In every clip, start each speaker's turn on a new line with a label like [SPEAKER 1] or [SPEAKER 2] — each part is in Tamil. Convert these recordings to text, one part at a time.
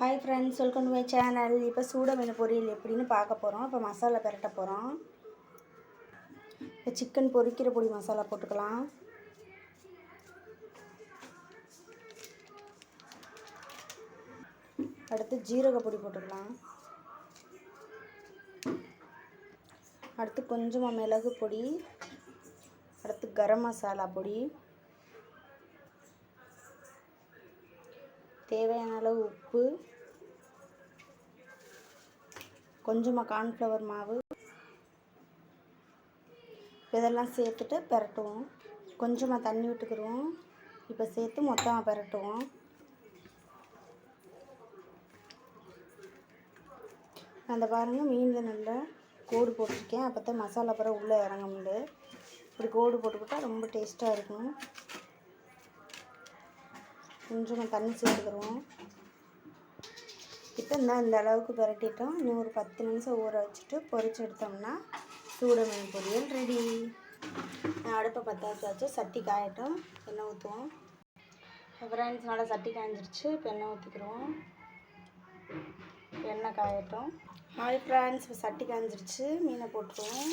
[SPEAKER 1] Hi friends welcome to my channel இப்போ சூட மீன் பொரியல் எப்படின்னு பார்க்க போகிறோம் இப்போ மசாலா பரட்ட போகிறோம் இப்போ சிக்கன் பொரிக்கிற பொடி மசாலா போட்டுக்கலாம். அடுத்து ஜீரக பொடி போட்டுக்கலாம். அடுத்து கொஞ்சமாக மிளகு பொடி. அடுத்து கரம் மசாலா பொடி. தேவையான அளவு உப்பு கொஞ்சமாக கார்ன்ஃப்ளவர் மாவு இதெல்லாம் சேர்த்துட்டு பெரட்டுவோம். கொஞ்சமாக தண்ணி விட்டுக்கிடுவோம் இப்போ சேர்த்து மொத்தமாக பெரட்டுவோம். அந்த பாருங்கள் மீனில் நல்லா கோடு போட்டிருக்கேன். அப்போ தான் மசாலா பிறகு உள்ளே இறங்க முடியல இப்படி கோடு போட்டுக்கிட்டால் ரொம்ப டேஸ்ட்டாக இருக்கும். கொஞ்சமாக தண்ணி சேர்த்துக்கிறோம் இப்போ இந்த இந்த அளவுக்கு புரட்டிட்டோம். இன்னும் ஒரு பத்து நிமிஷம் ஊற வச்சுட்டு பொறிச்சு எடுத்தோம்னா சூட மீன் பொரியல் ரெடி அடுப்பை பற்ற வச்சாச்சு சட்டி காயட்டும். எண்ணெய் ஊற்றுவோம் ஃப்ரெண்ட்ஸ் நல்லா சட்டி காய்ஞ்சிருச்சு. இப்போ எண்ணெய் ஊற்றிக்கிறோம் எண்ணெய் காயட்டும். ஹாய் ஃப்ரெண்ட்ஸ் இப்போ சட்டி காய்ஞ்சிருச்சு. மீனை போட்டுருவோம்.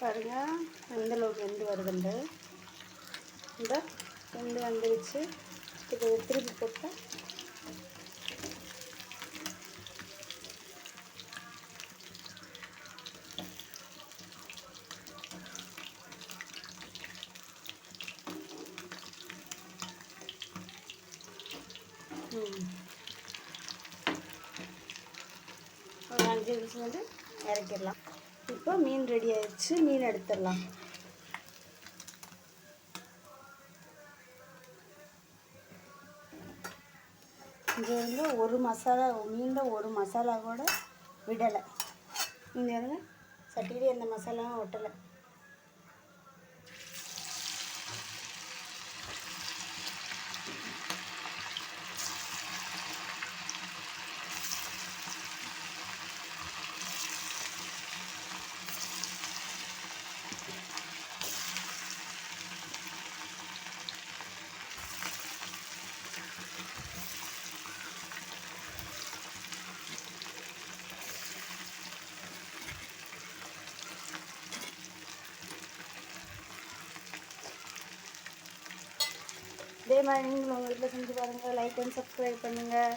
[SPEAKER 1] பாருங்க எந்த வெந்து வருதுண்டு இந்த. வெந்து வந்துருச்சு. இப்போ திருப்பி போட்டு ஒரு அஞ்சு நிமிஷம் வந்து இறக்கிடலாம். இப்போ மீன் ரெடி ஆயிடுச்சு. மீன் எடுத்துடலாம். இங்கே வந்து ஒரு மசாலா மீனில் ஒரு மசாலா கூட விடலை. இங்கே வந்து சட்டியில் எந்த மசாலாவும் ஒட்டலை. இதே மாதிரி நீங்களும் உங்கள் வீட்டில் செஞ்சு பாருங்கள் லைக் அண்ட் சப்ஸ்கிரைப் பண்ணுங்கள்